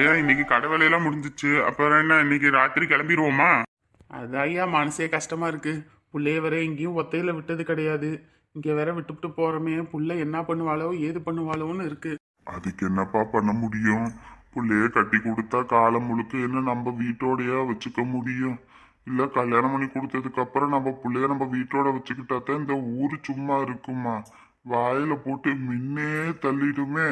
ஏன் இன்னைக்கு கடை வேலையெல்லாம் முடிஞ்சிச்சு. அப்புறம் என்ன இன்னைக்கு ராத்திரி கிளம்பிடுவோமா அது ஐயா மனசே கஷ்டமா இருக்கு. புள்ளைய வேற எங்கேயும் ஒத்தையில விட்டது கிடையாது. இங்க வேற விட்டுவிட்டு போறோமே. புள்ள என்ன பண்ணுவாளோ ஏது பண்ணுவாளோன்னு இருக்கு. அதுக்கு என்னப்பா பண்ண முடியும்? புள்ளைய கட்டி கொடுத்தா காலம் முழுக்க என்ன நம்ம வீட்டோடயா வச்சுக்க முடியும்? இல்ல கல்யாணம் பண்ணி கொடுத்ததுக்கு அப்புறம் நம்ம புள்ளைய நம்ம வீட்டோட வச்சுக்கிட்டா தான் இந்த ஊரு சும்மா இருக்குமா? வாயில போட்டு மின்னே தள்ளிடுமே.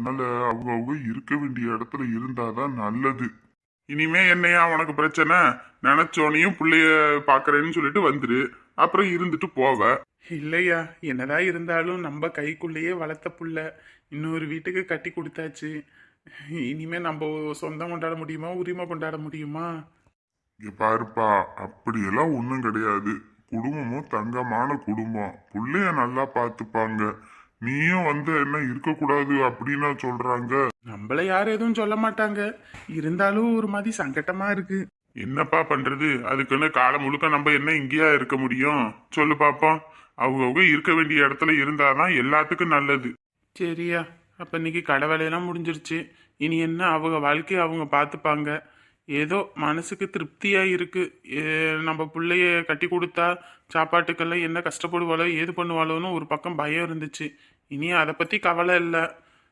அதனால அவங்க அவங்க இருக்க வேண்டிய இடத்துல இருந்தாதான் நல்லது. இனிமே என்னையா உனக்கு பிரச்சனை? நினைச்சோனையும் புள்ளைய பாக்குறேன்னு சொல்லிட்டு வந்துரு. அப்புறம் இருந்துட்டு போவ. இல்லையா? என்னதான் இருந்தாலும் நம்ம கைக்குள்ளேயே வளர்த்த புள்ள. இன்னொரு வீட்டுக்கு கட்டி கொடுத்தாச்சு. இனிமே நம்ம சொந்தம் கொண்டாட முடியுமா? உரிமை கொண்டாட முடியுமா? இங்க பாருப்பா அப்படியெல்லாம் ஒன்றும் கிடையாது. குடும்பமும் தங்கமான குடும்பம். புள்ளைய நல்லா பார்த்துப்பாங்க நீயும் வந்து என்ன இருக்கக்கூடாது அப்படின்னா சொல்றாங்க. நம்மள யாரும் எதுவும் சொல்ல மாட்டாங்க. இருந்தாலும் ஒரு மாதிரி சங்கட்டமா இருக்கு. என்னப்பா பண்றது? அதுக்குன்னு காலம் முழுக்க நம்ம என்ன இங்கேயா இருக்க முடியும்? சொல்லு பாப்போம். அவங்கவுங்க இருக்க வேண்டிய இடத்துல இருந்தாதான் எல்லாத்துக்கும் நல்லது. சரியா. அப்ப இன்னைக்கு கடை வேலையெல்லாம் முடிஞ்சிருச்சு. இனி என்ன அவங்க வாழ்க்கையை அவங்க பார்த்துப்பாங்க. ஏதோ மனசுக்கு திருப்தியா இருக்கு. ஏ, நம்ம பிள்ளைய கட்டி கொடுத்தா சாப்பாட்டுக்கெல்லாம் என்ன கஷ்டப்படுவாளோ ஏது பண்ணுவாளோன்னு ஒரு பக்கம் பயம் இருந்துச்சு. இனி அதை பத்தி கவலை இல்லை.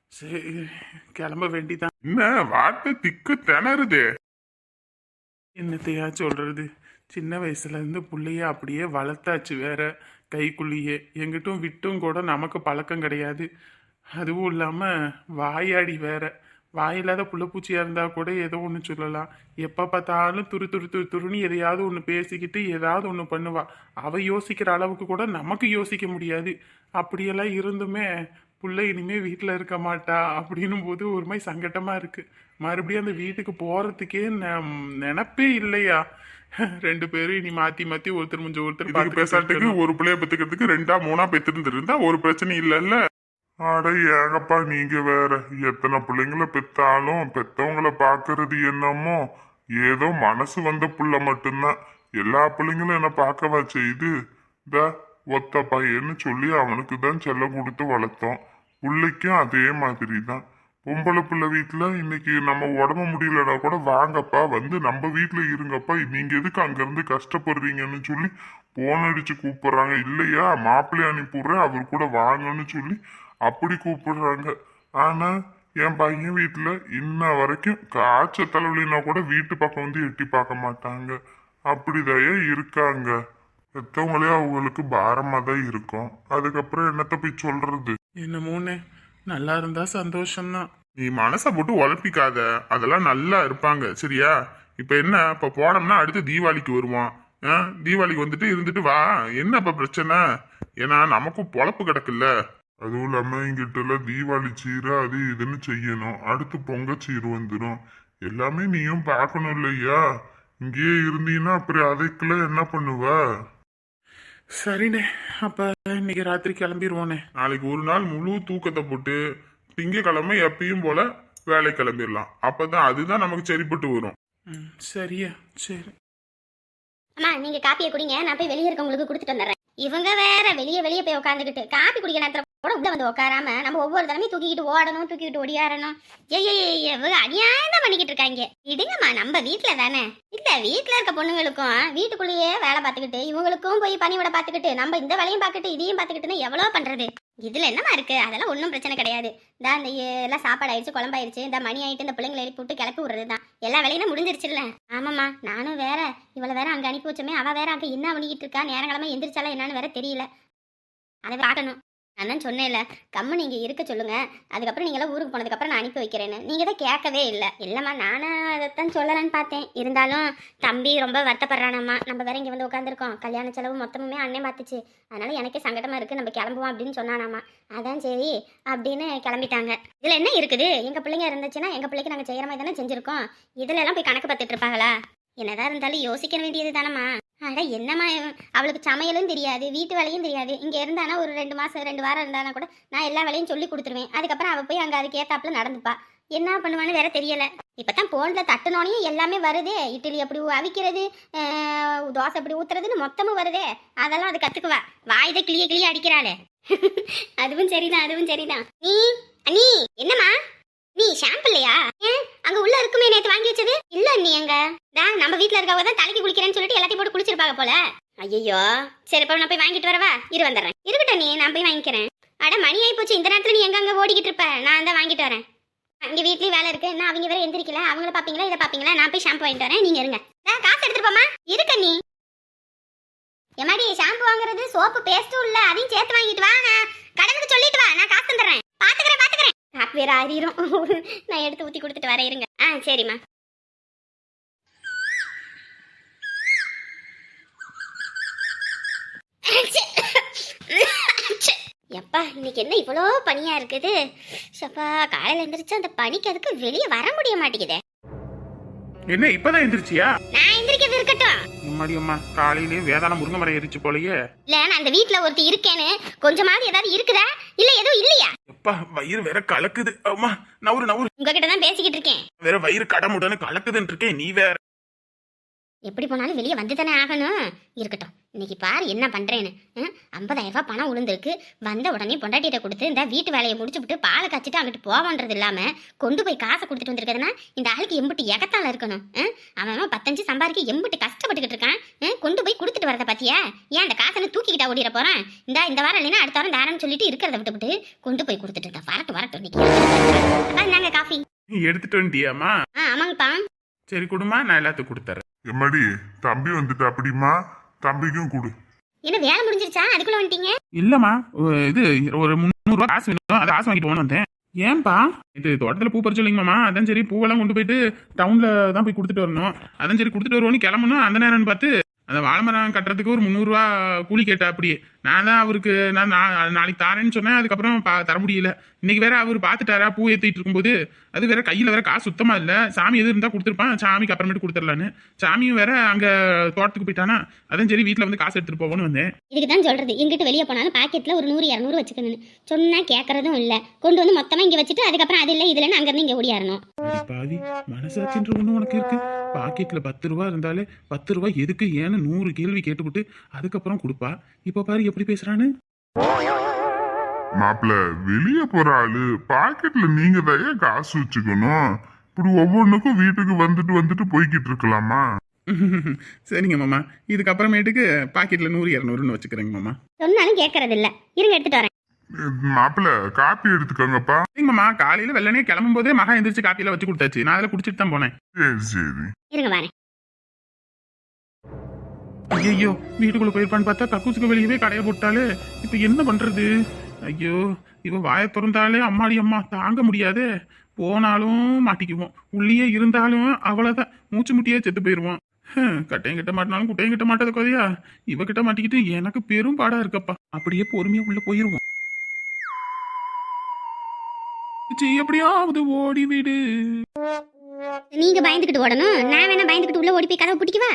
சரி கிளம்ப வேண்டிதான். என்ன வார்த்தை திக்கு திணறுதே. என்னத்தையா சொல்றது? சின்ன வயசுல இருந்து புள்ளைய அப்படியே வளர்த்தாச்சு வேற கைக்குள்ளேயே. எங்கிட்டும் விட்டும் கூட நமக்கு பழக்கம் கிடையாது. அதுவும் இல்லாம வாயாடி வேற. வாயில்லாத புள்ளப்பூச்சியா இருந்தா கூட ஏதோ ஒன்று சொல்லலாம். எப்ப பார்த்தாலும் துரு துரு துரு துருன்னு எதையாவது ஒன்று பேசிக்கிட்டு ஏதாவது ஒன்று பண்ணுவா. அவ யோசிக்கிற அளவுக்கு கூட நமக்கு யோசிக்க முடியாது. அப்படியெல்லாம் இருந்துமே புள்ள இனிமே வீட்டில் இருக்க மாட்டா அப்படின்னும் போது ஒரு மாதிரி சங்கட்டமா இருக்கு. மறுபடியும் அந்த வீட்டுக்கு போறதுக்கே ந- நினைப்பே இல்லையா? ரெண்டு பேரும் இனி மாத்தி மாத்தி ஒருத்தர் முடிஞ்ச ஒருத்தர் பார்த்துக்கிட்டு பேசாட்டுக்கு. ஒரு பிள்ளைய பெத்துக்கிறதுக்கு ரெண்டா மூணா பெத்திருந்து இருந்தா ஒரு பிரச்சனை இல்லைல்ல. அட ஏகப்பா நீங்க வேற. எத்தனை பிள்ளைங்கள பெத்தாலும் பெத்தவங்கள பாக்குறது என்னமோ ஏதோ மனசு வந்த புள்ள மட்டும்தான். எல்லா பிள்ளைங்களும் என்ன பார்க்கவா செய்து இந்த ஒத்த பையன்னு சொல்லி அவனுக்கு தான் செல்லம் கொடுத்து வளர்த்தோம். பிள்ளைக்கும் அதே மாதிரி தான் பொம்பளை பிள்ளை வீட்டில் இன்னைக்கு நம்ம உடம்பு முடியலனா கூட வாங்கப்பா வந்து நம்ம வீட்டில் இருங்கப்பா நீங்க எதுக்கு அங்கேருந்து கஷ்டப்படுறீங்கன்னு சொல்லி போன் அடிச்சு கூப்பிடுறாங்க. இல்லையா மாப்பிள்ளை அனுப்பிடுறேன் அவர் கூட வாங்கன்னு சொல்லி அப்படி கூப்பிடுறாங்க. ஆனா என் பையன் வீட்டில் இன்ன வரைக்கும் காய்ச்சல் தலைவலினா கூட வீட்டு பக்கம் வந்து எட்டி பார்க்க மாட்டாங்க. அப்படிதையே இருக்காங்க. பெத்தவங்களே அவங்களுக்கு பாரமா தான் இருக்கும். அதுக்கப்புறம் என்னத்த போய் சொல்றது? என்னமோன்னு நல்லா இருந்தா சந்தோஷம்தான். நீ மனசை போட்டு உழப்பிக்காத. அதெல்லாம் நல்லா இருப்பாங்க சரியா? இப்ப என்ன இப்ப போனோம்னா அடுத்து தீபாவளிக்கு வருவான் ஆ, தீபாவளிக்கு வந்துட்டு இருந்துட்டு வா. என்ன இப்ப பிரச்சனை? ஏன்னா நமக்கும் பொழப்பு கிடக்குல்ல. அதுவும் இல்லாம இங்கிட்ட எல்லாம் தீபாவளி சீரு அது இதுன்னு செய்யணும். அடுத்து பொங்க சீரு வந்துடும் எல்லாமே நீயும் பார்க்கணும் இல்லையா? இங்கேயே இருந்தீன்னா அப்புறம் அதுக்கெல்லாம் என்ன பண்ணுவ? சரிண்ணே. அப்ப இன்னைக்கு ராத்திரி கிளம்பிடுவோண்ணே நாளைக்கு ஒரு நாள் முழு தூக்கத்தை போட்டு திங்கக்கிழமை எப்பயும் போல வேலை கிளம்பிடலாம் அப்பதான் அதுதான் நமக்கு சரிப்பட்டு வரும். ம், சரியா சரி. அம்மா நீங்க காப்பியை குடிங்க. நான் போய் வெளியே இருக்கவங்களுக்கு கொடுத்துட்டு வந்துடுறேன். இவங்க வேற வெளியே வெளியே போய் உட்காந்துக்கிட்டு காப்பி குடிக்கிற நேரத்துல கூட உள்ள வந்து உட்காராம நம்ம ஒவ்வொரு தடவையும் தூக்கிக்கிட்டு ஓடணும் தூக்கிக்கிட்டு ஒடியாரணும் ஏய் அநியாயம் தான் பண்ணிக்கிட்டு இருக்காங்க. இடுங்கம்மா நம்ம வீட்டுல தானே? இல்ல வீட்டுல இருக்க பொண்ணுங்களுக்கும் வீட்டுக்குள்ளேயே வேலை பார்த்துக்கிட்டு இவங்களுக்கும் போய் பணியோட பார்த்துக்கிட்டு நம்ம இந்த வேலையும் பார்த்துட்டு இதையும் பார்த்துக்கிட்டுன்னு எவ்வளோ பண்றது? இதுல என்னமா இருக்கு? அதெல்லாம் ஒன்றும் பிரச்சனை கிடையாது. இந்த இந்த எல்லாம் சாப்பாடு ஆயிடுச்சு குழம்பாயிருச்சு இந்த மணி ஆயிட்டு இந்த பிள்ளைங்களை எழுப்பி விட்டு கிளப்பி விடுறது தான் எல்லா வேலையும் முடிஞ்சிருச்சுல்ல? ஆமாம்மா நானும் வேற இவளை வேற அங்கே அனுப்பி வச்சோமே அவள் வேற அங்கே என்ன பண்ணிக்கிட்டு இருக்கா? நேரங்கிழமை எந்திரிச்சாலும் என்னன்னு வேற தெரியல. அதை பார்க்கணும். நான் தான் சொன்னேன்ல கம்மு நீங்கள் இருக்க சொல்லுங்க. அதுக்கப்புறம் நீங்களாம் ஊருக்கு போனதுக்கப்புறம் நான் அனுப்பி வைக்கிறேன்னு. நீங்கள் தான் கேட்கவே இல்லை. இல்லைம்மா நானும் அதைத்தான் சொல்லலான்னு பார்த்தேன். இருந்தாலும் தம்பி ரொம்ப வருத்தப்படுறானம்மா. நம்ம வேற இங்கே வந்து உட்காந்துருக்கோம் கல்யாண செலவு மொத்தமுமே அண்ணன் பார்த்துச்சு. அதனால எனக்கே சங்கடமாக இருக்கு. நம்ம கிளம்புவோம் அப்படின்னு சொன்னானாம்மா அதான் சரி அப்படின்னு கிளம்பிட்டாங்க. இதில் என்ன இருக்குது? எங்கள் பிள்ளைங்க இருந்துச்சுன்னா எங்கள் பிள்ளைக்கு நாங்கள் செய்கிற மாதிரி தானே செஞ்சுருக்கோம். இதுல எல்லாம் போய் கணக்கு பார்த்துட்டு இருப்பாங்களா? என்னதான் இருந்தாலும் யோசிக்க வேண்டியது தானம்மா அட என்னம்மா அவளுக்கு சமையலும் தெரியாது வீட்டு வேலையும் தெரியாது. இங்கே இருந்தானா ஒரு ரெண்டு மாதம் ரெண்டு வாரம் இருந்தானா கூட நான் எல்லா வேலையும் சொல்லி கொடுத்துருவேன். அதுக்கப்புறம் அவள் போய் அங்கே அதுக்கு ஏத்தாப்புல நடந்துப்பா. என்ன பண்ணுவான்னு வேற தெரியல. இப்பதான் போனில் தட்டினோனையும் எல்லாமே வருதே. இட்லி எப்படி அவிக்கிறது தோசை எப்படி ஊற்றுறதுன்னு மொத்தமும் வருதே. அதெல்லாம் அது கற்றுக்குவா வாய்தை கிளிய கிளிய அடிக்கிறாளே. அதுவும் சரிதான் அதுவும் சரிதான். நீ நீ என்னம்மா? நீ ஷாம்பு இல்லையா? ஏன்? அங்க உள்ள இருக்குமே நேத்து வாங்கி வச்சது? இல்ல நீ எங்க தான் நம்ம வீட்ல இருக்கவங்க தான் தலைக்கு குளிக்கிறேன்னு சொல்லிட்டு எல்லாத்தையும் போட்டு குளிச்சிருப்பாங்க போல. ஐயோ சரி இப்போ நான் போய் வாங்கிட்டு வரவா? இரு வந்துடுறேன். இருக்கட்டும் நீ நான் போய் வாங்கிக்கிறேன். அட மணி ஆயி போச்சு. இந்த நேரத்துல நீ எங்க அங்க ஓடிக்கிட்டு இருப்ப? நான் தான் வாங்கிட்டு வரேன். அங்க வீட்லயும் வேலை இருக்கு. நான் அவங்க வேற எந்திரிக்கல. அவங்கள பாப்பீங்களா இதை பாப்பீங்களா? நான் போய் ஷாம்பு வாங்கிட்டு வரேன். நீங்க இருங்க. காசு எடுத்துட்டு போமா இருக்க நீ எம்மாடி ஷாம்பு வாங்குறது சோப்பு பேஸ்ட்டும் இல்ல. அதையும் சேர்த்து வாங்கிட்டு வா நான் கடனுக்கு சொல்லிட்டு வா. நான் காசு தந்துடுறேன். பாத்துக்கிறேன் பாத்துக்கிறேன். காப்பி வேற ஆறிரும் நான் எடுத்து ஊத்தி கொடுத்துட்டு வரேன் இருங்க. ஆ சரிம்மா. எப்பா இன்னைக்கு என்ன இவ்வளோ பனியா இருக்குது? சப்பா காலையில எந்திரிச்சு அந்த பனிக்கு அதுக்கு வெளியே வர முடிய மாட்டேங்குதே. என்ன இப்பதான் எந்திரிச்சியா? நான் எந்திரிக்கிறது இருக்கட்டும். அம்மாடி அம்மா காலையிலேயே வேதாள முருங்கை மரம் எரிச்சு போலயே. இல்ல நான் அந்த வீட்ல ஒருத்தி இருக்கேன்னு. கொஞ்சமாவது ஏதாவது இருக்குதா? இல்ல எதுவும் இல்லையா? எப்பா வயிறு வேற கலக்குது. அம்மா நவுறு நவுறு. உங்ககிட்ட தான் பேசிக்கிட்டு இருக்கேன். வேற வயிறு கடமுடன்னு கலக்குதுன்னு இருக்கேன் நீ வேற. எப்படி போனாலும் வெளியே வந்து தானே ஆகணும்? இருக்கட்டும். இன்னைக்கு பாரு என்ன பண்றேன்னு. ஐம்பதாயிரம் ரூபாய் பணம் உளுந்திருக்கு. வந்த உடனே பொண்டாட்டிகிட்ட கொடுத்து இந்த வீட்டு வேலையை முடிச்சுவிட்டு பாலை காய்ச்சிட்டு அங்கிட்டு போவன்றது இல்லாம கொண்டு போய் காசை கொடுத்துட்டு வந்திருக்கிறதுனா இந்த ஆளுக்கு எம்பிட்டு எகத்தால இருக்கணும்? அவன் பத்தஞ்சு சம்பாதிக்க எம்பிட்டு கஷ்டப்பட்டுக்கிட்டு இருக்கான்? கொண்டு போய் கொடுத்துட்டு வரத பாத்தியா? ஏன் அந்த காசை தூக்கிக்கிட்டா ஓடிட போறான்? இந்த இந்த வாரம் இல்லைன்னா அடுத்த வாரம் தாரம்னு சொல்லிட்டு இருக்கிறத விட்டுவிட்டு கொண்டு போய் கொடுத்துட்டு இருந்தா வரட்டும் வரட்டும் இன்னைக்கு. காஃபி. எடுத்துட்டு வந்துட்டியாம்மா? ஆ ஆமாங்கப்பா. சரி குடுமா நான் எல்லாத்துக்கும் கொடுத்துறேன். எம்மாடி தம்பி வந்துட்டு அப்படிமா தம்பிக்கும் கொடு. என்ன வேலை முடிஞ்சிருச்சா? அதுக்குள்ள வந்துட்டீங்க? இல்லம்மா ஒ- இது ஒரு முந்நூறுவா காசு வேணும். அதை காசு வாங்கிட்டு போகணும் வந்தேன். ஏன்பா? இது தோட்டத்தில் பூ பறிச்சு இல்லைங்கம்மா. அதான் சரி பூவெல்லாம் கொண்டு போயிட்டு டவுன்ல தான் போய் கொடுத்துட்டு வரணும். அதான் சரி கொடுத்துட்டு வருவோன்னு கிளம்பணும். அந்த நேரம்னு பார்த்து அந்த வாழைமரம் கட்டுறதுக்கு ஒரு முந்நூறுரூவா கூலி கேட்டா அப்படியே. நான் தான் அவருக்கு நான் நா- நாளைக்கு தாரேன்னு சொன்னேன் அதுக்கப்புறம் பா- தர முடியல. இன்னைக்கு வேற அவர் பார்த்துட்டாரா பூ ஏற்றிட்டு இருக்கும்போது? அது வேற கையில் வேற காசு சுத்தமா இல்லை. சாமி எது இருந்தால் கொடுத்துருப்பான் சாமிக்கு அப்புறமேட்டு கொடுத்துடலான்னு. சாமியும் வேற அங்கே தோட்டத்துக்கு போயிட்டானா அதான் சரி வீட்டில் வந்து காசு எடுத்துட்டு போவோன்னு வந்தேன். இதுக்கு தான் சொல்றது எங்கிட்ட வெளியே போனாலும் பாக்கெட்ல ஒரு நூறு இரநூறு வச்சுக்கணும்னு. சொன்னா கேட்கறதும் இல்ல. கொண்டு வந்து மொத்தமா இங்க வச்சுட்டு அதுக்கப்புறம் அது இல்ல இதுலன்னு அங்க இருந்து இங்க ஓடியாரணும். பாவி மனசாட்சின்ற ஒண்ணு உனக்கு இருக்கு? பாக்கெட்ல பத்து ரூபா இருந்தாலே பத்து ரூபா எதுக்கு ஏன்னு நூறு கேள்வி கேட்டுவிட்டு அதுக்கப்புறம் கொடுப்பா. இப்ப பாரு எப்படி பேசுறான்னு மாப்பிள்ள வெளியே போற ஆளு பாக்கெட்ல நீங்க தான் காசு வச்சுக்கணும். இப்படி ஒவ்வொன்றுக்கும் வீட்டுக்கு வந்துட்டு வந்துட்டு போய்கிட்டு இருக்கலாமா? சரிங்க மாமா. இதுக்கப்புறமேட்டுக்கு பாக்கெட்ல நூறு இரநூறுன்னு வச்சுக்கிறேங்க மாமா. சொன்னாலும் கேட்கறது இல்ல இருங்க எடுத்துட்டு வரேன். மாப்பிள்ள காப்பி எடுத்துக்கோங்கப்பா. சரிங்க மாமா. காலையில வெள்ளனே கிளம்பும் போதே மகா எந்திரிச்சு காப்பியில வச்சு கொடுத்தாச்சு. நான் அதில் குடிச்சிட்டு தான் போனேன். சரி சரி. இருங்க வரேன். ஐயோ வீட்டுக்குள்ள போயிருப்பான்னு பார்த்தா கக்கூசுக்கு வெளியவே கடையை போட்டாலே. இப்போ என்ன பண்றது? ஐயோ இவ வாயை திறந்தாலே அம்மாடி அம்மா தாங்க முடியாது. போனாலும் மாட்டிக்குவோம் உள்ளேயே இருந்தாலும் அவ்வளோதான் மூச்சு முட்டியே செத்து போயிடுவோம் கட்டையும் கிட்ட மாட்டினாலும் குட்டையும் கிட்ட மாட்டது கொதையா இவகிட்ட மாட்டிக்கிட்டு எனக்கு பெரும் பாடா இருக்கப்பா. அப்படியே பொறுமையா உள்ள போயிருவோம் எப்படியாவது ஓடி விடு நீங்க பயந்துகிட்டு ஓடணும். நான் வேணா பயந்துகிட்டு உள்ள ஓடி போய் கதவை பிடிக்கவா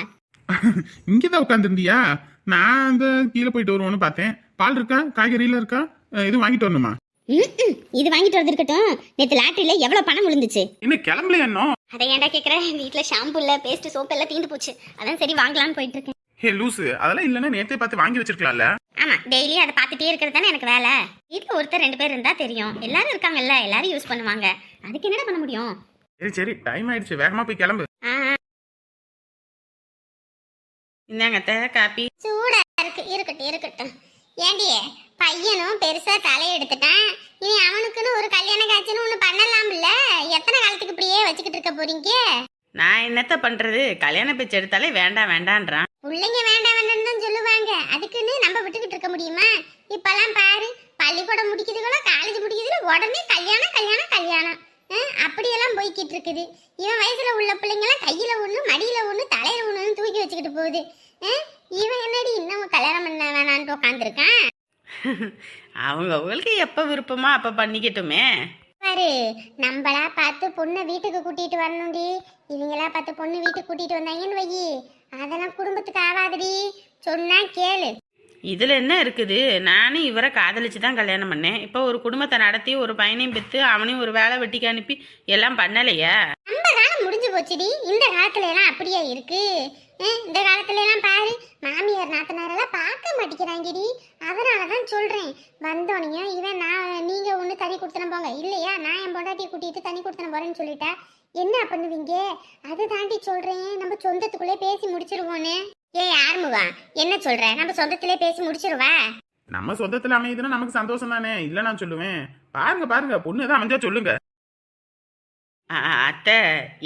இங்கதான் உட்காந்துருந்தியா நான் அந்த கீழே போயிட்டு வருவோன்னு பார்த்தேன். பால் இருக்கா? காய்கறியில இருக்கா? எதுவும் வாங்கிட்டு வரணுமா. இது வாங்கிட்டு வரது இருக்கட்டும் நேத்து லாட்டரியில எவ்வளவு பணம் விழுந்துச்சு? இன்னும் கிளம்பலையா இன்னும்? அதை ஏன்டா கேக்குற? வீட்ல ஷாம்பு இல்ல பேஸ்ட் சோப் எல்லாம் தீந்து போச்சு. அதான் சரி வாங்கலாம்னு போயிட்டு இருக்கேன் ஹே லூசு. அதெல்லாம் இல்லைன்னா நேத்தே பார்த்து வாங்கி வச்சிருக்கலாம்ல. ஆமா டெய்லி அதை பார்த்துட்டே இருக்கிறது தானே எனக்கு வேலை. வீட்ல ஒருத்தர் ரெண்டு பேர் இருந்தா தெரியும். எல்லாரும் இருக்காங்கல்ல எல்லாரும் யூஸ் பண்ணுவாங்க. அதுக்கு என்னடா பண்ண முடியும்? சரி சரி. டைம் ஆயிடுச்சு. வேகமா போய் கிளம்பு. ஆ இந்தாங்க அத்தை காப்பி. சூடா இருக்கு இருக்கட்டும் இருக்கட்டும். ஏண்டி பையனும் பெருசா தலையெடுத்துட்டான். இனி அவனுக்குன்னு ஒரு கல்யாண காட்சின்னு ஒண்ணு பண்ணலாம்ல? எத்தனை காலத்துக்கு இப்படியே வச்சுக்கிட்டு இருக்க போறீங்க? நான் என்னத்த பண்றது? கல்யாண பேச்சு எடுத்தாலே வேண்டாம் வேண்டான்றான். பிள்ளைங்க வேண்டாம் வேண்டாம்னு தான் சொல்லுவாங்க. அதுக்குன்னு நம்ம விட்டுக்கிட்டு இருக்க முடியுமா? இப்பெல்லாம் பாரு பள்ளிக்கூடம் முடிக்குதுகளோ காலேஜ் முடிக்குதுல உடனே கல்யாணம் கல்யாணம் கல்யாணம். அப்படியெல்லாம் போய்கிட்டு இருக்குது இவன் வயசுல உள்ள பிள்ளைங்கலாம் கையில ஒண்ணு மடியில ஒண்ணு தலையில ஒண்ணு தூக்கி வச்சுக்கிட்டு போகுது. இவன் என்னடி இன்னும் கல்யாணம் பண்ண வேணான்ட்டு உட்காந்துருக்கான் அவங்க அவங்களுக்கு எப்போ விருப்பமோ அப்போ பண்ணிக்கட்டுமே. பாரு நம்மளா பார்த்து பொண்ணை வீட்டுக்கு கூட்டிட்டு வரணும்டி. இவங்களா பார்த்து பொண்ணு வீட்டுக்கு கூட்டிட்டு வந்தாங்கன்னு வையி. அதெல்லாம் குடும்பத்துக்கு ஆகாதுடி சொன்னா கேளு. இதில் என்ன இருக்குது? நானும் இவரை காதலிச்சு தான் கல்யாணம் பண்ணேன். இப்போ ஒரு குடும்பத்தை நடத்தி ஒரு பையனையும் பெற்று அவனையும் ஒரு வேலை வெட்டிக்கு அனுப்பி எல்லாம் பண்ணலையா? நம்ம காலம் முடிஞ்சு போச்சுடி. இந்த காலத்துல எல்லாம் அப்படியே இருக்கு. இந்த காலத்துல எல்லாம் பாரு மாமியார் நாத்தனாரெல்லாம் பார்க்க மாட்டேங்கிறாங்கடி. அதனால தான் சொல்றேன். வந்தோனையும் இவன் நான் நீங்க ஒண்ணு தனி கொடுத்துன போங்க. இல்லையா? நான் என் பொண்டாட்டியை கூட்டிட்டு தனி கொடுத்தன போறேன்னு சொல்லிட்டா? என்ன பண்ணுவீங்க? அது தாண்டி சொல்றேன். நம்ம சொந்தத்துக்குள்ளே பேசி முடிச்சிருவோன்னு. ஏய் ஆறுமுகா என்ன சொல்ற? நம்ம சொந்தத்திலே பேசி முடிச்சிருவா? நம்ம சொந்தத்துல அமையுதுன்னா நமக்கு சந்தோஷம் தானே இல்ல நான் சொல்லுவேன். பாருங்க பாருங்க பொண்ணு தான் அமைஞ்சா சொல்லுங்க. அத்தை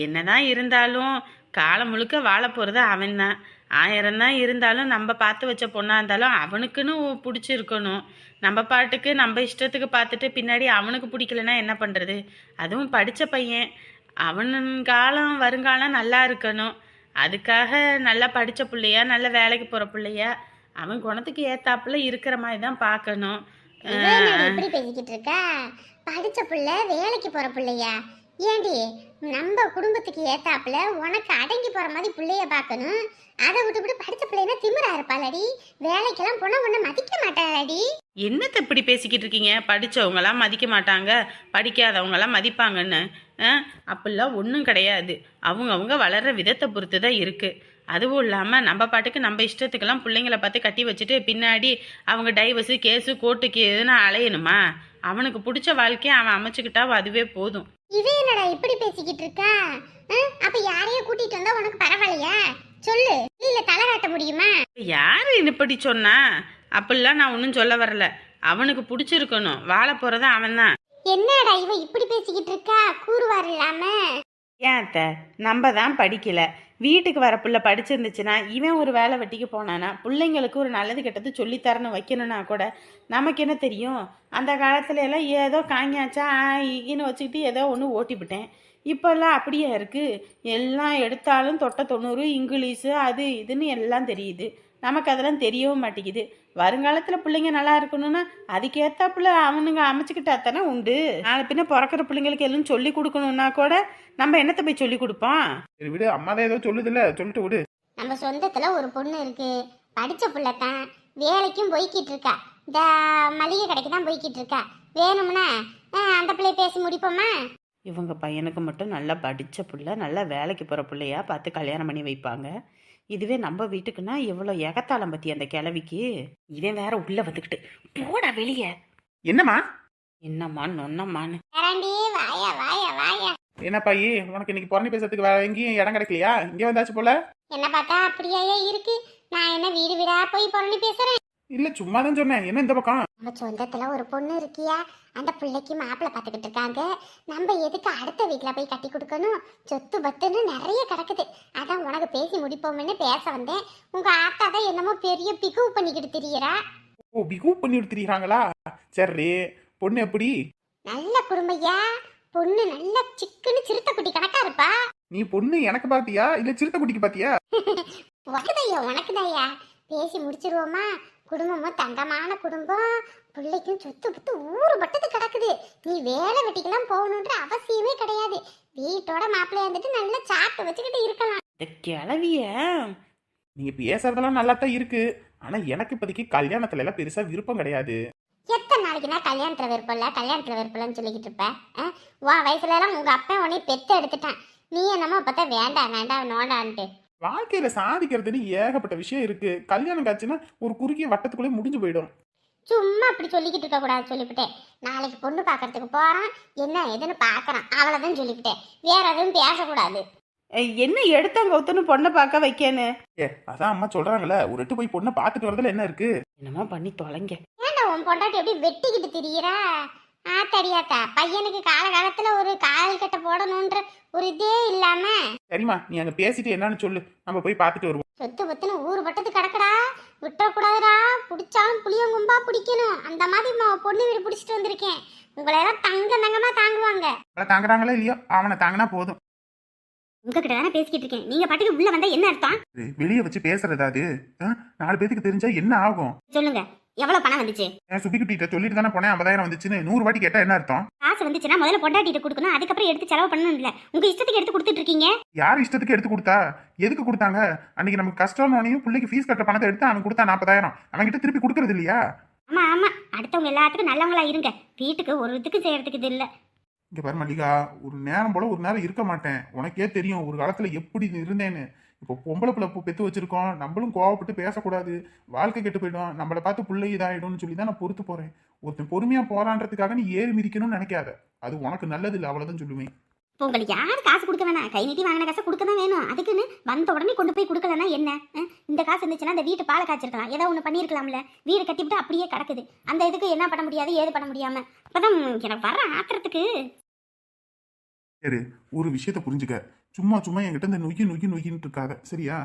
என்னதான் இருந்தாலும் காலம் முழுக்க வாழ போகிறது அவன் தான் ஆயிரம் தான் இருந்தாலும் நம்ம பார்த்து வச்ச பொண்ணாக இருந்தாலும் அவனுக்குன்னு பிடிச்சிருக்கணும். நம்ம பாட்டுக்கு நம்ம இஷ்டத்துக்கு பார்த்துட்டு பின்னாடி அவனுக்கு பிடிக்கலன்னா என்ன பண்ணுறது அதுவும் படித்த பையன். அவன் காலம் வருங்காலம் நல்லா இருக்கணும். அதுக்காக நல்லா படித்த பிள்ளையா நல்ல வேலைக்கு போகிற பிள்ளையா அவன் குணத்துக்கு ஏத்தாப்புல இருக்கிற மாதிரி தான் பார்க்கணும். இப்படி பேசிக்கிட்டு இருக்கா? படிச்ச புள்ள வேலைக்கு போற புள்ளையா? ஏண்டி நம்ம குடும்பத்துக்கு ஏத்தாப்புல உனக்கு அடங்கி போற மாதிரி புள்ளைய பார்க்கணும்? அதை விட்டுவிட்டு படிச்ச பிள்ளைனா திமிரா இருப்பாளடி. வேலைக்கெல்லாம் போனா உன்னை மதிக்க மாட்டாளடி. என்னத்தை இப்படி பேசிக்கிட்டு இருக்கீங்க? படித்தவங்களாம் மதிக்க மாட்டாங்க படிக்காதவங்களாம் மதிப்பாங்கன்னு? அப்படிலாம் ஒன்றும் கிடையாது. அவங்க அவங்க வளர்கிற விதத்தை பொறுத்து தான் இருக்குது அதுவும் இல்லாமல் நம்ம பாட்டுக்கு நம்ம இஷ்டத்துக்கெல்லாம் பிள்ளைங்கள பார்த்து கட்டி வச்சுட்டு பின்னாடி அவங்க டைவர்ஸு கேஸு கோர்ட்டுக்கு எதுனா அலையணுமா? அவனுக்கு பிடிச்ச வாழ்க்கையை அவன் அமைச்சுக்கிட்டா அதுவே போதும். இவ என்னடா இப்படி பேசிக்கிட்டு இருக்கா? அப்ப யாரையும் கூட்டிட்டு வந்தா உனக்கு பரவாயில்லையா? சொல்லு. இல்ல தலை காட்ட முடியுமா? யார் இப்படி சொன்னா? அப்படிலாம் நான் ஒன்றும் சொல்ல வரல. அவனுக்கு பிடிச்சிருக்கணும். வாழ போகிறது அவன் தான் என்னடா இவ இப்படி பேசிக்கிட்டு இருக்கா? கூறுவார் இல்லாம. ஏன் அத்தை? நம்ம தான் படிக்கல. வீட்டுக்கு வர புள்ள படிச்சிருந்துச்சுன்னா இவன் ஒரு வேலை வெட்டிக்கு போனானா பிள்ளைங்களுக்கு ஒரு நல்லது கெட்டது சொல்லித்தரணும் வைக்கணும்னா கூட நமக்கு என்ன தெரியும்? அந்த காலத்துல எல்லாம் ஏதோ காங்கியாச்சா ஆ, ஈன்னு வச்சுக்கிட்டு ஏதோ ஒன்று ஓட்டிவிட்டேன். இப்போல்லாம் அப்படியே இருக்குது எல்லாம் எடுத்தாலும் தொட்ட தொண்ணூறு இங்கிலீஷு அது இதுன்னு எல்லாம் தெரியுது. நமக்கு அதெல்லாம் தெரியவும் மாட்டேங்குது. வருங்காலத்தில் பிள்ளைங்க நல்லா இருக்கணும்னா அதுக்கேற்றாப்புல அவனுங்க அமைச்சுக்கிட்டா தானே உண்டு. நாளை பின்ன பிறக்கிற பிள்ளைங்களுக்கு எல்லாம் சொல்லி கொடுக்கணும்னா கூட நம்ம என்னத்தை போய் சொல்லி கொடுப்போம்? சரி விடு அம்மா தான் ஏதோ சொல்லுதுல்ல சொல்லிட்டு விடு. நம்ம சொந்தத்துல ஒரு பொண்ணு இருக்கு. படிச்ச புள்ள தான் வேலைக்கும் போய்கிட்டு இருக்கா. இந்த மளிகை கடைக்கு தான் போய்கிட்டு இருக்கா. வேணும்னா அந்த பிள்ளை பேசி முடிப்போமா? இவங்க பையனுக்கு மட்டும் நல்லா படித்த புள்ள நல்லா வேலைக்கு போகிற பிள்ளையா பார்த்து கல்யாணம் பண்ணி வைப்பாங்க. இதுவே நம்ம வீட்டுக்குன்னா எவ்வளோ எகத்தாளம் பற்றி அந்த கிழவிக்கு? இவன் வேற உள்ள வந்துக்கிட்டு. போடா வெளியே. என்னம்மா? என்னம்மா நொன்னம்மான்னு. வேறாண்டி வாயா வாயா வாயா. என்ன பாயி? உனக்கு இன்னைக்கு புறணி பேசுறதுக்கு வேற எங்கேயும் இடம் கிடைக்கலையா? இங்கே வந்தாச்சு போல. என்ன பார்த்தா அப்படியே இருக்கு. நான் என்ன வீடு வீடா போய் புரணி பேசுறேன்? இல்ல சும்மா தான் சொன்னேன். என்ன இந்த பக்கம்? நம்ம சொந்தத்துல ஒரு பொண்ணு இருக்கியா? அந்த பிள்ளைக்கு மாப்பிள்ளை பார்த்துக்கிட்டு இருக்காங்க. நம்ம எதுக்கு அடுத்த வீட்ல போய் கட்டி கொடுக்கணும்? சொத்து பத்துன்னு நிறைய கிடக்குது. அதான் உனக்கு பேசி முடிப்போம்னு பேச வந்தேன். உங்க ஆத்தா தான் என்னமோ பெரிய பிகு பண்ணிக்கிட்டு திரியறா. ஓ பிகு பண்ணி எடுத்துறீங்களா சரி பொண்ணு எப்படி? நல்ல குடும்பையா பொண்ணு நல்ல சிக்குன்னு சிறுத்தை குட்டி கணக்கா இருப்பா. நீ பொண்ணு எனக்கு பாத்தியா இல்ல சிறுத்தை குட்டிக்கு பாத்தியா உனக்குதையா உனக்குதையா பேசி முடிச்சிருவோமா? குடும்பமும் தங்கமான குடும்பம். பிள்ளைக்கும் சொத்து புத்து ஊரு பட்டது கிடக்குது. நீ வேலை வெட்டிக்கெல்லாம் போகணுன்ற அவசியமே கிடையாது. வீட்டோட மாப்பிள்ளைய வந்துட்டு நல்லா சாப்பிட்டு வச்சுக்கிட்டு இருக்கலாம். இந்த கிழவிய. நீங்க பேசுறதெல்லாம் நல்லா தான் இருக்கு. ஆனா எனக்கு இப்போதைக்கு கல்யாணத்துல எல்லாம் பெருசா விருப்பம் கிடையாது. எத்தனை நாளைக்கு நான் கல்யாணத்துல விருப்பம் இல்ல? கல்யாணத்துல விருப்பம்னு சொல்லிக்கிட்டு இருப்ப? ஆ? உன் வயசுல எல்லாம் உங்க அப்பா உன்னை பெத்து எடுத்துட்டான். நீ என்னமோ பார்த்தா வேண்டாம் வேண்டாம் நோண்டான்ட்டு. வாழ்க்கையில சாதிக்கிறதுன்னு ஏகப்பட்ட விஷயம் இருக்கு. கல்யாணம் காட்சின்னா ஒரு குறுகிய வட்டத்துக்குள்ளே முடிஞ்சு போயிடும். சும்மா அப்படி சொல்லிக்கிட்டு இருக்க கூடாது சொல்லிவிட்டேன். நாளைக்கு பொண்ணு பார்க்கறதுக்கு போறான். என்ன ஏதுன்னு பார்க்கறான். அவ்வளவுதான் சொல்லிவிட்டேன். வேற எதுவும் பேசக்கூடாது. ஏய், என்ன எடுத்தங்க ஒத்துன்னு பொண்ணை பார்க்க வைக்கன்னு? ஏ அதான் அம்மா சொல்றாங்கல்ல. ஒரு எட்டு போய் பொண்ணை பார்த்துட்டு வரதுல என்ன இருக்கு? என்னமோ பண்ணி தொலைங்க. ஏன்டா உன் பொண்டாட்டி எப்படி வெட்டிக்கிட்டு திரியிறா? ஆத்தடியாத்தா பையனுக்கு காலகாலத்துல ஒரு கால் கட்ட போடணுன்ற ஒரு இதே இல்லாம. சரிம்மா நீ அங்க பேசிட்டு என்னன்னு சொல்லு. நம்ம போய் பார்த்துட்டு வருவோம். சொத்து பத்துன்னு ஊர் பட்டது கிடக்குடா. விட்டுறக்கூடாதுடா. பிடிச்சாலும் புளியங்கும்பா பிடிக்கணும். அந்த மாதிரி ம- பொண்ணு வீடு பிடிச்சிட்டு வந்திருக்கேன். உங்களை எல்லாம் தங்க தங்கமா தாங்குவாங்க. அவளை தாங்குறாங்களோ இல்லையோ? அவனை தாங்கினா போதும். உங்ககிட்ட தானே பேசிக்கிட்டு இருக்கேன். நீங்க பாட்டுக்கு உள்ள வந்தா என்ன அர்த்தம்? இது வெளியே வச்சு பேசுறதா அது. ஆ? நாலு பேத்துக்கு தெரிஞ்சா என்ன ஆகும்? சொல்லுங்க. எவ்வளவு பணம் வந்துச்சு? என் சுபிக்குட்டிட்ட சொல்லிட்டு தானே போனேன் ஐம்பதாயிரம் வந்துச்சுன்னு. நூறு வாட்டி கேட்டா என்ன அர்த்தம்? காசு வந்துச்சுன்னா முதல்ல பொண்டாட்டிட்டு கொடுக்கணும் அதுக்கப்புறம் எடுத்து செலவு பண்ணணும் இல்ல உங்க இஷ்டத்துக்கு எடுத்து கொடுத்துட்டு இருக்கீங்க? யார் இஷ்டத்துக்கு எடுத்து கொடுத்தா? எதுக்கு கொடுத்தாங்க? அன்னைக்கு நமக்கு கஷ்டம்னோனையும் பிள்ளைக்கு ஃபீஸ் கட்டுற பணத்தை எடுத்து அவன் கொடுத்தா நாற்பதாயிரம். அவன்கிட்ட திருப்பி கொடுக்கறது இல்லையா? ஆமா ஆமா. அடுத்தவங்க எல்லாத்துக்கும் நல்லவங்களா இருங்க. வீட்டுக்கு ஒரு இதுக்கு செய்யறதுக்கு இது இல்ல. இங்க பாரு மல்லிகா ஒரு நேரம் போல ஒரு நேரம் இருக்க மாட்டேன். உனக்கே தெரியும் ஒரு காலத்துல எப்படி இருந்தேன்னு. இப்போ பொம்பளை பிள்ளை பெத்து வச்சிருக்கோம். நம்மளும் கோவப்பட்டு பேசக்கூடாது. வாழ்க்கை கெட்டு போயிடும். நம்மளை பார்த்து பிள்ளை இதாயிடும்னு சொல்லி தான் நான் பொறுத்து போறேன். ஒருத்தன் பொறுமையா போறான்றதுக்காக நீ ஏறி மிதிக்கணும்னு நினைக்காத. அது உனக்கு நல்லது இல்லை. அவ்வளவுதான் சொல்லுவேன். இப்போ உங்களுக்கு யார் காசு கொடுக்க வேணாம். கை நீட்டி வாங்கின காசை கொடுக்க தான் வேணும். அதுக்குன்னு வந்த உடனே கொண்டு போய் கொடுக்கலன்னா என்ன? இந்த காசு இருந்துச்சுன்னா அந்த வீட்டு பாலை காய்ச்சிருக்கலாம். ஏதோ ஒன்று பண்ணியிருக்கலாம்ல. வீடு கட்டிவிட்டு அப்படியே கிடக்குது. அந்த இதுக்கு என்ன பண்ண முடியாது? ஏது பண்ண முடியாம. அப்பதான் எனக்கு வர ஆத்திரத்துக்கு. சரி ஒரு விஷயத்த புரிஞ்சுக்க. சும்மா சும்மா என்கிட்ட இந்த நொய்யி நொய்யி நொய்யின்னு இருக்காத. சரியா?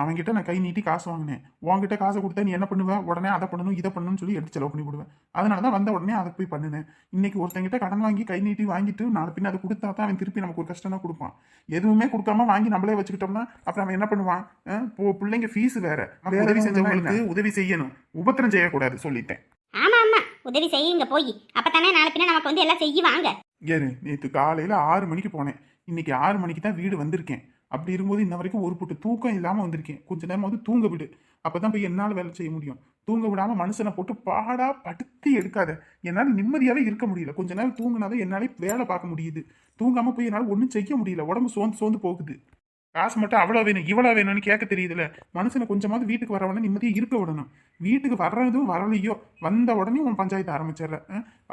அவன்கிட்ட நான் கை நீட்டி காசு வாங்கினேன். உன்கிட்ட காசை கொடுத்தா நீ என்ன பண்ணுவ? உடனே அதை பண்ணணும் இதை பண்ணணும்னு சொல்லி எடுத்து செலவு பண்ணி விடுவேன் அதனால தான் வந்த உடனே அதை போய் பண்ணினேன். இன்னைக்கு ஒருத்தங்கிட்ட கடன் வாங்கி கை நீட்டி வாங்கிட்டு நாளை பின்ன அதை கொடுத்தா தான் அவன் திருப்பி நமக்கு ஒரு கஷ்டம் தான் கொடுப்பான். எதுவுமே கொடுக்காம வாங்கி நம்மளே வச்சுக்கிட்டோம்னா அப்புறம் அவன் என்ன பண்ணுவான்? இப்போ பிள்ளைங்க ஃபீஸ் வேற. உதவி செஞ்சவங்களுக்கு உதவி செய்யணும். உபத்திரம் செய்யக்கூடாது சொல்லிட்டேன். ஆமா ஆமா. உதவி செய்யுங்க போய். அப்பதானே நாளை பின்ன நமக்கு வந்து எல்லாம் செய்வாங்க. ஏறு நேற்று காலையில் ஆறு மணிக்கு போனேன். இன்னைக்கு ஆறு மணிக்கு தான் வீடு வந்திருக்கேன். அப்படி இருக்கும்போது இன்ன வரைக்கும் ஒரு புட்டு தூக்கம் இல்லாமல் வந்திருக்கேன். கொஞ்ச நேரம் வந்து தூங்க விடு. அப்போ தான் போய் என்னால் வேலை செய்ய முடியும். தூங்க விடாமல் மனுஷனை போட்டு பாடா படுத்தி எடுக்காத. என்னால் நிம்மதியாகவே இருக்க முடியல. கொஞ்ச நேரம் தூங்கினாதான் என்னாலே வேலை பார்க்க முடியுது. தூங்காமல் போய் என்னால் ஒன்றும் செய்ய முடியல. உடம்பு சோர்ந்து சோர்ந்து போகுது. காசு மட்டும் அவ்வளோ வேணும் இவ்வளோ வேணும்னு கேட்க தெரியுதுல மனுஷனை கொஞ்சமாவது வீட்டுக்கு வரவனே நிம்மதியாக இருக்க விடணும். வீட்டுக்கு வர்றதும் வரலையோ வந்த உடனே உன் பஞ்சாயத்து ஆரம்பிச்சிடுற.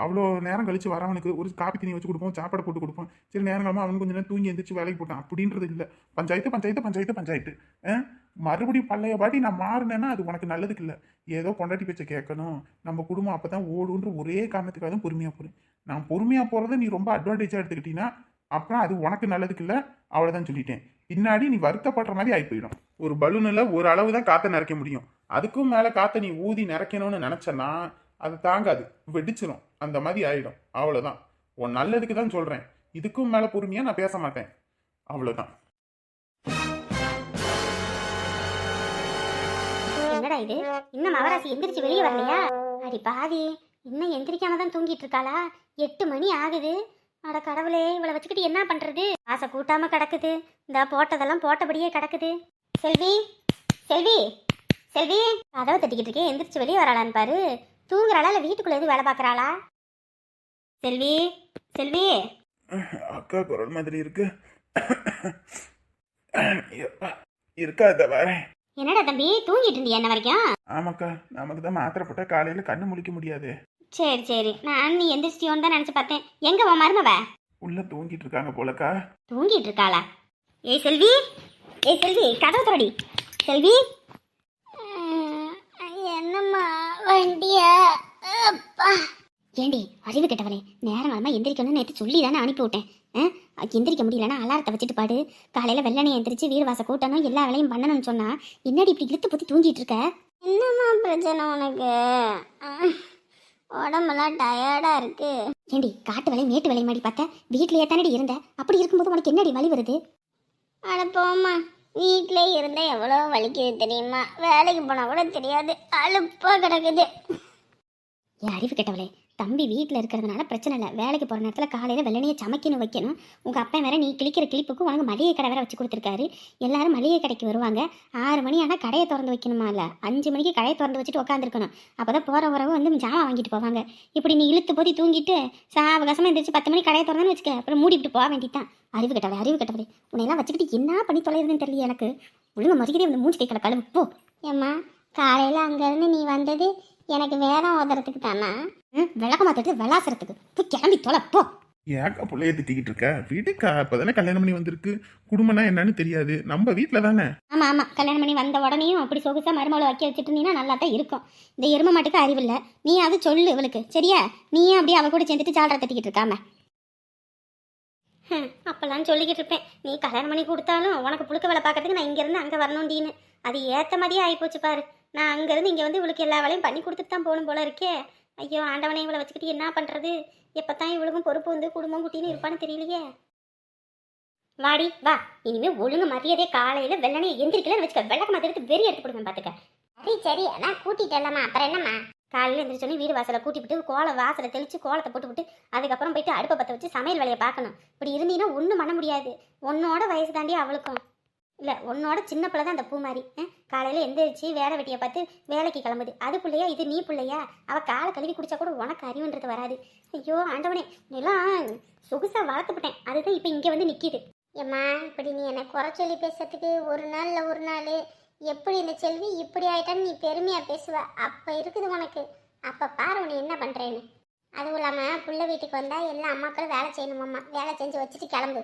அவ்வளோ நேரம் கழிச்சு வரவனுக்கு ஒரு காப்பி தண்ணி வச்சு கொடுப்போம் சாப்பாடு போட்டு கொடுப்போம். சரி நேரங்களமாக அவன் கொஞ்சம் நேரம் தூங்கி எந்திரிச்சு வேலைக்கு போட்டான் அப்படின்றது இல்லை. பஞ்சாயத்து பஞ்சாயத்து பஞ்சாயத்து பஞ்சாயத்து. மறுபடியும் பழைய பாட்டி நான் மாறினேன்னா அது உனக்கு நல்லதுக்கு இல்லை. ஏதோ பொண்டாட்டி பேச்சை கேட்கணும். நம்ம குடும்பம் அப்போ தான் ஓடுன்ற ஒரே காரணத்துக்காக தான் பொறுமையாக போகிறேன் நான் பொறுமையாக போகிறத நீ ரொம்ப அட்வான்டேஜாக எடுத்துக்கிட்டீங்கன்னா அப்புறம் அது உனக்கு நல்லதுக்கு இல்லை அவ்வளோதான் சொல்லிட்டேன். பின்னாடி நீ வருத்தப்படுற மாதிரி ஆகி போயிடும். ஒரு பலூனில் ஒரு அளவு தான் காற்றை நிறைக்க முடியும். அதுக்கும் மேலே காற்றை நீ ஊதி நிறைக்கணும்னு நினச்சேன்னா அது தாங்காது. வெடிச்சிரும். அந்த மாதிரி ஆகிடும் அவ்வளோதான் உன் நல்லதுக்கு தான் சொல்கிறேன் இதுக்கும் மேலே பொறுமையாக நான் பேச மாட்டேன். அவ்வளோதான் என்னடா இது? இன்னும் அவராசி எந்திரிச்சு வெளியே வரலையா? அடி பாவி. இன்னும் எந்திரிக்காம தான் தூங்கிட்டு இருக்காளா? எட்டு மணி ஆகுது. அட கடவுளே இவளை வச்சுக்கிட்டு என்ன பண்றது? ஆசை கூட்டாம கிடக்குது. இந்த போட்டதெல்லாம் போட்டபடியே கிடக்குது. செல்வி செல்வி செல்வி கதவை தட்டிக்கிட்டு இருக்கேன் எந்திரிச்சு வெளியே வராளான்னு பாரு. தூங்குறாளா இல்லை வீட்டுக்குள்ள எதுவும் வேலை பார்க்கறாளா? செல்வி செல்வி. அக்கா குரல் மாதிரி இருக்கு. இருக்காத வரேன் என்னடா தம்பி தூங்கிட்டு இருந்தியா என்ன வரைக்கும்? ஆமாக்கா நமக்கு தான் மாத்திரை போட்டால் காலையில் கண்ணு முழிக்க முடியாது. சரி சரி. நான் நீ எந்திரிச்சியோன்னு தான் நினச்சி பார்த்தேன். எங்க உன் மருமவ? உள்ள தூங்கிட்டு இருக்காங்க போலக்கா. தூங்கிட்டு இருக்காளா? ஏய் செல்வி. ஏய் செல்வி கதவு தோடி செல்வி. என்னம்மா வண்டிய? ஏண்டி அறிவு கெட்டவளே. நேரம் காலமா எந்திரிக்கணும்னு நேற்று சொல்லி தானே அனுப்பி விட்டேன்? எந்திரிக்க முடியலன்னா அலாரத்தை வச்சுட்டு பாடு. காலையில வெள்ளனை எந்திரிச்சு வீடு வாச கூட்டணும் எல்லா வேலையும் பண்ணணும்னு சொன்னா என்னடி இப்படி இழுத்து பத்தி தூங்கிட்டு இருக்க? என்னம்மா பிரச்சனை உனக்கு? உடம்பெல்லாம் டயர்டா இருக்கு. ஏண்டி காட்டு வேலை மேட்டு வேலை மாதிரி பார்த்த? வீட்லயே தானடி இருந்த? அப்படி இருக்கும்போது உனக்கு என்னடி வலி வருது? அட போம்மா வீட்டிலே இருந்தா எவ்வளோ வலிக்குது தெரியுமா? வேலைக்கு போனா கூட தெரியாது. அலுப்பா கிடக்குது. என் அறிவு கெட்டவளே தம்பி வீட்டில் இருக்கிறதுனால பிரச்சனை இல்லை. வேலைக்கு போகிற நேரத்தில் காலையில் வெள்ளனையை சமைக்கணும் வைக்கணும். உங்கள் அப்பா வேற நீ கிளிக்கிற கிளிப்புக்கு உனக்கு மளிகை கடை வேற வச்சு கொடுத்துருக்காரு. எல்லாரும் மளிகை கடைக்கு வருவாங்க. ஆறு மணி ஆனால் கடையை திறந்து வைக்கணுமா இல்லை? அஞ்சு மணிக்கு கடையை திறந்து வச்சுட்டு உட்காந்துருக்கணும் அப்போ தான் போகிற உறவு வந்து ஜாமான் வாங்கிட்டு போவாங்க. இப்படி நீ இழுத்து போதி தூங்கிட்டு சாவகாசமாக எந்திரிச்சு பத்து மணி கடையை திறந்துன்னு வச்சுக்க. அப்புறம் மூடிவிட்டு போக வேண்டியதான் அறிவு கட்டவளே அறிவு கட்டவளே உன்னையெல்லாம் வச்சுக்கிட்டு என்ன பண்ணி தொலைகிறதுன்னு தெரியல எனக்கு. ஒழுங்கு மறுக்கிறே வந்து மூஞ்சி கைக்கல கழுவு. போ. ஏம்மா காலையில் அங்கேருந்து நீ வந்தது எனக்கு வேதம் ஓதுறதுக்கு தானா ம் விளக்க மாத்திட்டு விளாசுறதுக்கு. போய் கிளம்பி தொலை போ. ஏக்கா பிள்ளைய திட்டிக்கிட்டு இருக்க? வீட்டுக்கா? இப்போதானே கல்யாணம் பண்ணி வந்திருக்கு. குடும்பம்னா என்னன்னு தெரியாது. நம்ம வீட்டில் தானே? ஆமாம் ஆமாம் கல்யாணம் பண்ணி வந்த உடனேயும் அப்படி சொகுசா மருமகளை வைக்க வச்சுட்டு இருந்தீங்கன்னா நல்லா தான் இருக்கும். இந்த எருமை மாட்டுக்கு அறிவில்லை நீ அது சொல்லு இவளுக்கு. சரியா? நீயும் அப்படியே அவ கூட சேர்ந்துட்டு ஜாலரை தட்டிக்கிட்டு இருக்காம. அப்பெல்லாம் சொல்லிக்கிட்டு இருப்பேன். நீ கல்யாணம் பண்ணி கொடுத்தாலும் உனக்கு புழுக்க வேலை பார்க்கறதுக்கு நான் இங்கேருந்து அங்கே வரணும்டின்னு. அது ஏற்ற மாதிரியே ஆகிப்போச்சு பாரு. நான் அங்கேருந்து இங்கே வந்து இவளுக்கு எல்லா வேலையும் பண்ணி கொடுத்துட்டு தான் போகணும் போல இருக்கே. ஐயோ ஆண்டவனை இவளை வச்சுக்கிட்டு என்ன பண்ணுறது எப்போ தான் இவளுக்கும் பொறுப்பு வந்து குடும்பம் குட்டின்னு இருப்பான்னு தெரியலையே. வாடி வா. இனிமே ஒழுங்கு மரியாதை காலையில வெள்ளனே எந்திரிக்கலன்னு வச்சுக்க. வெள்ளக்க மாதிரி எடுத்து வெறி எடுத்து கொடுங்க பாத்துக்க. சரி சரி. அதான் கூட்டிட்டல்லம்மா அப்புறம் என்னம்மா? காலையில் எந்திரிச்சோன்னே வீடு வாசலை கூட்டி விட்டு கோலை வாசலை தெளித்து கோலத்தை போட்டு விட்டு அதுக்கப்புறம் போயிட்டு அடுப்பை பற்ற வச்சு சமையல் வேலையை பார்க்கணும். இப்படி இருந்தீங்கன்னா ஒன்றும் பண்ண முடியாது. உன்னோட வயசு தாண்டி அவளுக்கும். இல்லை உன்னோட சின்ன பிள்ளை தான் அந்த பூ மாதிரி காலையில் எந்திரிச்சு வேலை வெட்டியை பார்த்து வேலைக்கு கிளம்புது. அது பிள்ளையா இது நீ பிள்ளையா? அவள் காலை கழுவி குடிச்சா கூட உனக்கு அறிவுன்றது வராது. ஐயோ ஆண்டவனே நீலாம் சொகுசாக வளர்த்துப்பட்டேன் அதுதான் இப்போ இங்கே வந்து நிற்கிது ஏம்மா இப்படி நீ என்னை குறை சொல்லி பேசுறதுக்கு ஒரு நாளில் ஒரு நாள். எப்படி இந்த செல்வி இப்படி ஆயிட்டான்னு நீ பெருமையாக பேசுவ? அப்போ இருக்குது உனக்கு. அப்போ பாரு உன்னை என்ன பண்ணுறேன்னு அதுவும் இல்லாமல் பிள்ளை வீட்டுக்கு வந்தால் எல்லா அம்மாக்களும் வேலை செய்யணுமாம்மா. வேலை செஞ்சு வச்சுட்டு கிளம்பு.